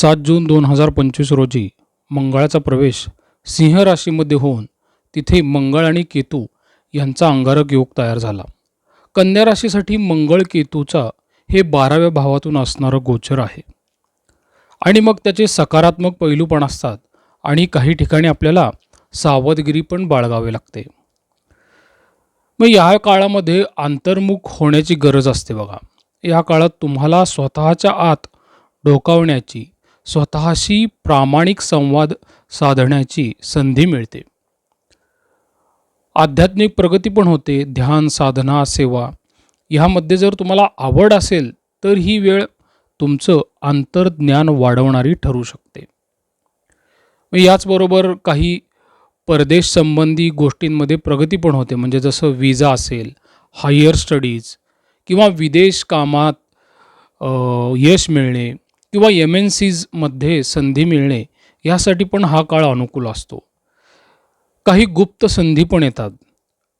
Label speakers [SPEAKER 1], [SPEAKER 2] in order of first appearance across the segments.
[SPEAKER 1] सात जून दोन हजार पंचवीस रोजी मंगळाचा प्रवेश सिंह राशीमध्ये होऊन तिथे मंगळ आणि केतू यांचा अंगारक योग तयार झाला. कन्या राशीसाठी मंगळ केतूचा हे बाराव्या भावातून असणारं गोचर आहे. आणि मग त्याचे सकारात्मक पैलू पण असतात आणि काही ठिकाणी आपल्याला सावधगिरी पण बाळगावी लागते. मग या काळामध्ये अंतर्मुख होण्याची गरज असते बघा. या काळात तुम्हाला स्वतःच्या आत डोकावण्याची स्वतःशी प्रामाणिक संवाद साधण्याची संधी मिळते. आध्यात्मिक प्रगती पण होते ध्यान साधना सेवा. ह्यामध्ये जर तुम्हाला आवड असेल तर ही वेळ तुमचं आंतरज्ञान वाढवणारी ठरू शकते. मग याचबरोबर काही परदेश संबंधी गोष्टींमध्ये प्रगती पण होते म्हणजे जसं विजा असेल हायर स्टडीज किंवा विदेश कामात यश मिळणे किंवा एम एन सीजमध्ये संधी मिळणे यासाठी पण हा काळ अनुकूल असतो. काही गुप्त संधी पण येतात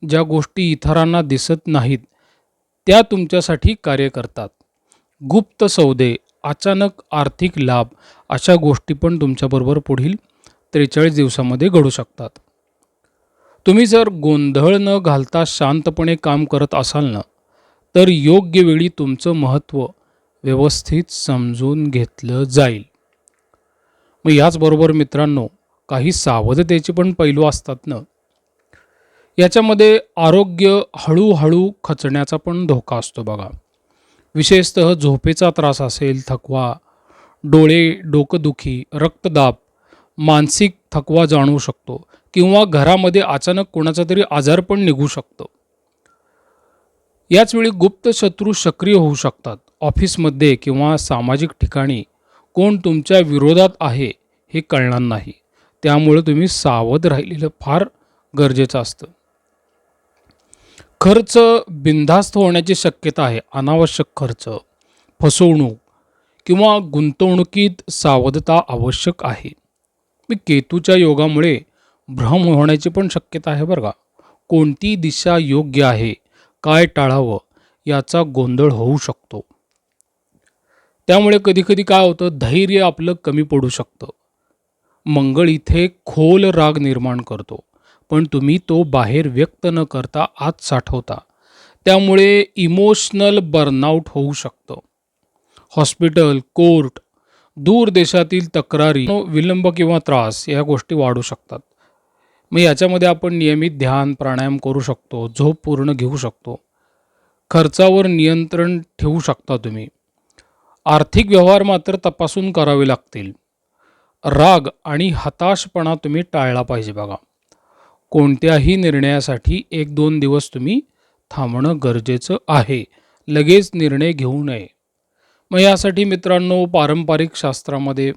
[SPEAKER 1] ज्या गोष्टी इतरांना दिसत नाहीत त्या तुमच्यासाठी कार्य करतात. गुप्त सौदे अचानक आर्थिक लाभ अशा गोष्टी पण तुमच्याबरोबर पुढील त्रेचाळीस दिवसामध्ये घडू शकतात. तुम्ही जर गोंधळ न घालता शांतपणे काम करत असाल ना तर योग्य वेळी तुमचं महत्त्व व्यवस्थित समजून घेतलं जाईल. मग याचबरोबर मित्रांनो काही सावधतेचे पण पैलू असतात ना. याच्यामध्ये आरोग्य हळूहळू खचण्याचा पण धोका असतो बघा. विशेषतः झोपेचा त्रास असेल थकवा डोळे डोकदुखी रक्तदाब मानसिक थकवा जाणवू शकतो किंवा घरामध्ये अचानक कोणाचा तरी आजार पण निघू शकतो. याचवेळी गुप्त शत्रू सक्रिय होऊ शकतात. ऑफिसमध्ये किंवा सामाजिक ठिकाणी कोण तुमच्या विरोधात आहे हे कळणार नाही. त्यामुळे तुम्ही सावध राहिलेलं फार गरजेचं असतं. खर्च बिनधास्त होण्याची शक्यता आहे. अनावश्यक खर्च फसवणूक किंवा गुंतवणुकीत सावधता आवश्यक आहे. मी केतूच्या योगामुळे भ्रम होण्याची पण शक्यता आहे बरं का. कोणती दिशा योग्य आहे काय टाळावं याचा गोंधळ होऊ शकतो. त्यामुळे कधीकधी काय होतं धैर्य आपलं कमी पडू शकतं. मंगळ इथे खोल राग निर्माण करतो पण तुम्ही तो बाहेर व्यक्त न करता आत साठवता. त्यामुळे इमोशनल बर्नआउट होऊ शकतं. हॉस्पिटल कोर्ट दूर देशातील तक्रारी विलंब किंवा त्रास या गोष्टी वाढू शकतात. मग याच्यामध्ये आपण नियमित ध्यान प्राणायाम करू शकतो झोप पूर्ण घेऊ शकतो. खर्चावर नियंत्रण ठेवू शकता तुम्ही. आर्थिक व्यवहार मात्र तपासून करावे लागतील. राग आणि हताशपणा तुम्ही टाळला पाहिजे बघा. कोणत्याही निर्णयासाठी एक दोन दिवस तुम्ही थांबणं गरजेचं आहे. लगेच निर्णय घेऊ नये. मग यासाठी मित्रांनो पारंपरिक शास्त्रामध्ये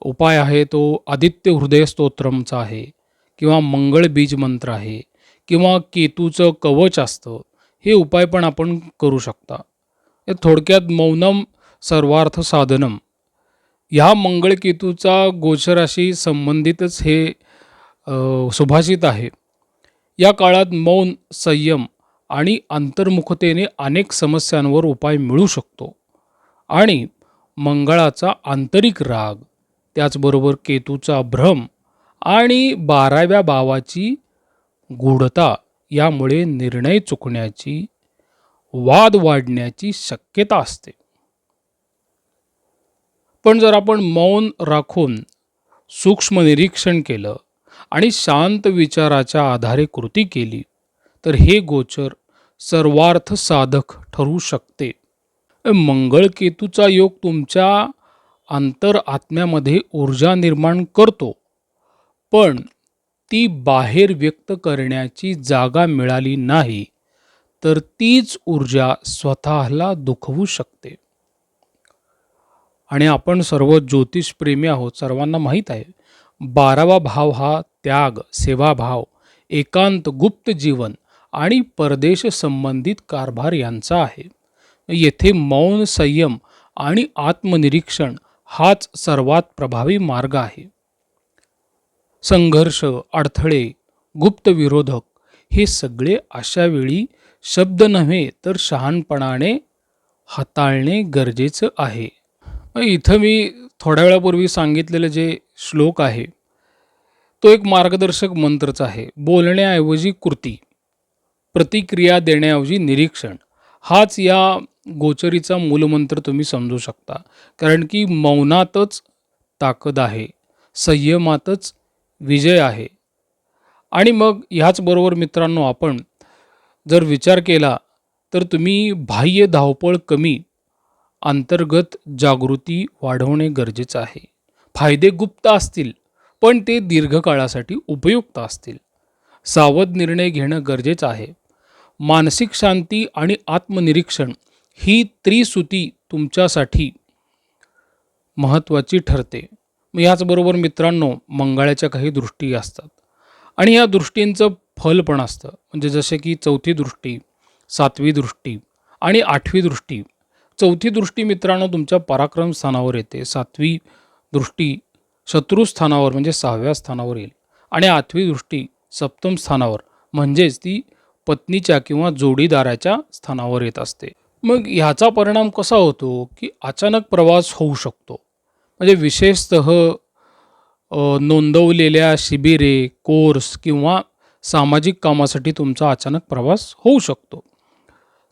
[SPEAKER 1] उपाय आहे तो आदित्य हृदय स्तोत्रमचा आहे किंवा मंगळ बीज मंत्र आहे किंवा केतूचं कवच असतं. हे उपाय पण आपण करू शकता. हे थोडक्यात मौनम सर्वार्थ साधनम ह्या मंगळकेतूचा गोचराशी संबंधितच हे सुभाषित आहे. या काळात मौन संयम आणि अंतर्मुखतेने अनेक समस्यांवर उपाय मिळू शकतो. आणि मंगळाचा आंतरिक राग त्याचबरोबर केतूचा भ्रम आणि बाराव्या भावाची गूढता यामुळे निर्णय चुकण्याची वाद वाढण्याची शक्यता असते. पण जर आपण मौन राखून सूक्ष्म निरीक्षण केलं आणि शांत विचाराच्या आधारे कृती केली तर हे गोचर सर्वार्थ साधक ठरू शकते. मंगळकेतूचा योग तुमच्या अंतर आत्म्यामध्ये ऊर्जा निर्माण करतो पण ती बाहेर व्यक्त करण्याची जागा मिळाली नाही तर तीच ऊर्जा स्वतःला दुखवू शकते. आणि आपण सर्व ज्योतिषप्रेमी आहोत सर्वांना माहीत आहे बारावा भाव हा त्याग सेवाभाव एकांत गुप्त जीवन आणि परदेश संबंधित कारभार यांचा आहे. येथे मौन संयम आणि आत्मनिरीक्षण हाच सर्वात प्रभावी मार्ग आहे. संघर्ष अडथळे गुप्त विरोधक हे सगळे अशा वेळी शब्द नव्हे तर शहाणपणाने हाताळणे गरजेचं आहे. मग इथं मी थोड्या वेळापूर्वी सांगितलेलं जे श्लोक आहे तो एक मार्गदर्शक मंत्रच आहे. बोलण्याऐवजी कृती प्रतिक्रिया देण्याऐवजी निरीक्षण. हाच या गोचरीचा मूलमंत्र तुम्ही समजू शकता. कारण की मौनातच ताकद आहे संयमातच विजय आहे. आणि मग ह्याचबरोबर मित्रांनो आपण जर विचार केला तर तुम्ही बाह्य धावपळ कमी अंतर्गत जागृती वाढवणे गरजेचं आहे. फायदे गुप्त असतील पण ते दीर्घकाळासाठी उपयुक्त असतील. सावध निर्णय घेणं गरजेचं आहे. मानसिक शांती आणि आत्मनिरीक्षण ही त्रिसुती तुमच्यासाठी महत्त्वाची ठरते. मग याचबरोबर मित्रांनो मंगळाच्या काही दृष्टी असतात. आणि या दृष्टींचं फल पण असतं. म्हणजे जसे की चौथी दृष्टी सातवी दृष्टी आणि आठवी दृष्टी चौथी दृष्टी मित्रांनो तुमच्या पराक्रम स्थानावर येते. सातवी दृष्टी शत्रूस्थानावर म्हणजे सहाव्या स्थानावर येईल. आणि आठवी दृष्टी सप्तम स्थानावर म्हणजेच ती पत्नीच्या किंवा जोडीदाराच्या स्थानावर येत असते. मग ह्याचा परिणाम कसा होतो की अचानक प्रवास होऊ शकतो? म्हणजे विशेषत नोंदवलेल्या शिबिरे कोर्स किंवा सामाजिक कामासाठी तुमचा अचानक प्रवास होऊ शकतो.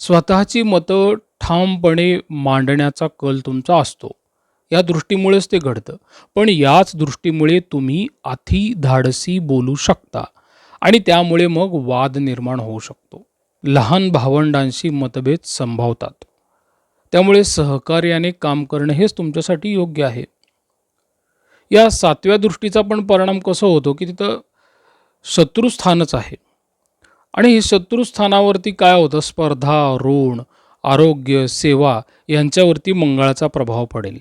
[SPEAKER 1] स्वतःची मतं ठामपणे मांडण्याचा कल तुमचा असतो. या दृष्टीमुळेच ते घडतं. पण याच दृष्टीमुळे तुम्ही अति धाडसी बोलू शकता आणि त्यामुळे मग वाद निर्माण होऊ शकतो. लहान भावंडांशी मतभेद संभावतात. त्यामुळे सहकार्याने काम करणं हेच तुमच्यासाठी योग्य आहे. या सातव्या दृष्टीचा पण परिणाम कसं होतो की तिथं शत्रुस्थानच आहे. आणि हे शत्रुस्थानावरती काय होतं? स्पर्धा ऋण आरोग्य सेवा यांच्यावरती मंगळाचा प्रभाव पडेल.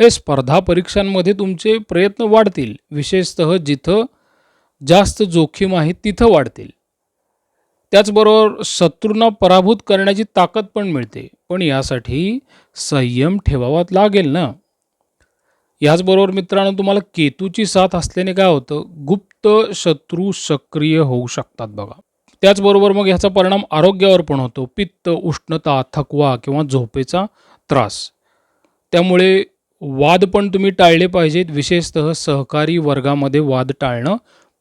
[SPEAKER 1] हे स्पर्धा परीक्षांमध्ये तुमचे प्रयत्न वाढतील. विशेषतः जिथं जास्त जोखीम आहे तिथं वाढतील. त्याचबरोबर शत्रूंना पराभूत करण्याची ताकद पण मिळते. पण यासाठी संयम ठेवावा लागेल ना? याचबरोबर मित्रांनो तुम्हाला केतूची साथ असल्याने काय होतं? गुप्त शत्रू सक्रिय होऊ शकतात बघा. त्याचबरोबर मग ह्याचा परिणाम आरोग्यावर पण होतो. पित्त उष्णता थकवा किंवा झोपेचा त्रास. त्यामुळे वाद पण तुम्ही टाळले पाहिजेत. विशेषतः सहकारी वर्गामध्ये वाद टाळणं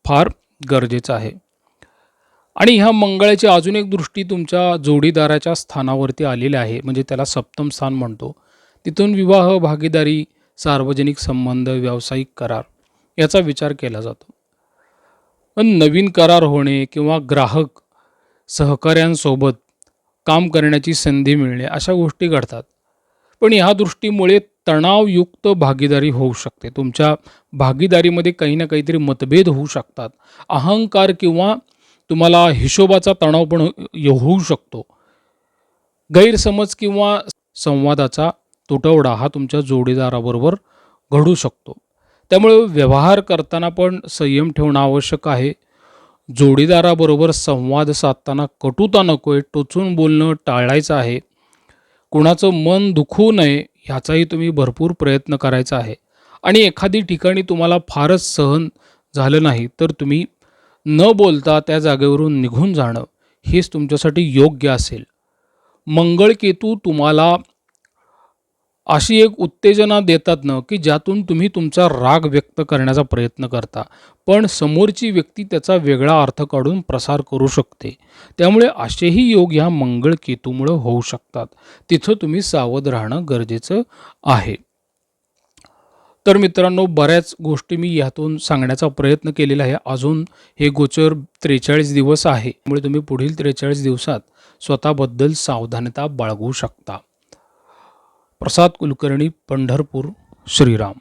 [SPEAKER 1] फार गरजेचं आहे. आणि ह्या मंगळाची अजून एक दृष्टी तुमच्या जोडीदाराच्या स्थानावरती आलेली आहे. म्हणजे त्याला सप्तम स्थान म्हणतो. तिथून विवाह भागीदारी सार्वजनिक संबंध व्यावसायिक करार याचा विचार केला जातो. पण नवीन करार होणे किंवा ग्राहक सहकाऱ्यांसोबत काम करण्याची संधी मिळणे अशा गोष्टी घडतात. पण ह्या दृष्टीमुळे तणावयुक्त भागीदारी होऊ शकते. तुमच्या भागीदारीमध्ये काही ना काहीतरी मतभेद होऊ शकतात. अहंकार किंवा तुम्हाला हिशोबाचा तणाव पण होऊ शकतो. गैरसमज किंवा संवादाचा तुटवडा हा तुमच्या जोडीदाराबरोबर घडू शकतो. त्यामुळे व्यवहार करताना पण संयम ठेवणं आवश्यक आहे. जोडीदाराबरोबर संवाद साधताना कटुता नको आहे टोचून बोलणं टाळायचं आहे. कुणाचं मन दुखवू नये ह्याचाही तुम्ही भरपूर प्रयत्न करायचा आहे. आणि एखादी ठिकाणी तुम्हाला फारच सहन झालं नाही तर तुम्ही न बोलता त्या जागेवरून निघून जाणं हेच तुमच्यासाठी योग्य असेल. मंगळकेतू तुम्हाला अशी एक उत्तेजना देतात ना की ज्यातून तुम्ही तुमचा राग व्यक्त करण्याचा प्रयत्न करता. पण समोरची व्यक्ती त्याचा वेगळा अर्थ काढून प्रसार करू शकते. त्यामुळे असेही योग ह्या मंगळ केतूमुळं होऊ शकतात. तिथं तुम्ही सावध राहणं गरजेचं आहे. तर मित्रांनो बऱ्याच गोष्टी मी यातून सांगण्याचा प्रयत्न केलेला आहे. अजून हे गोचर त्रेचाळीस दिवस आहे. त्यामुळे तुम्ही पुढील त्रेचाळीस दिवसात स्वतःबद्दल सावधानता बाळगू शकता. प्रसाद कुलकर्णी पंढरपूर श्रीराम.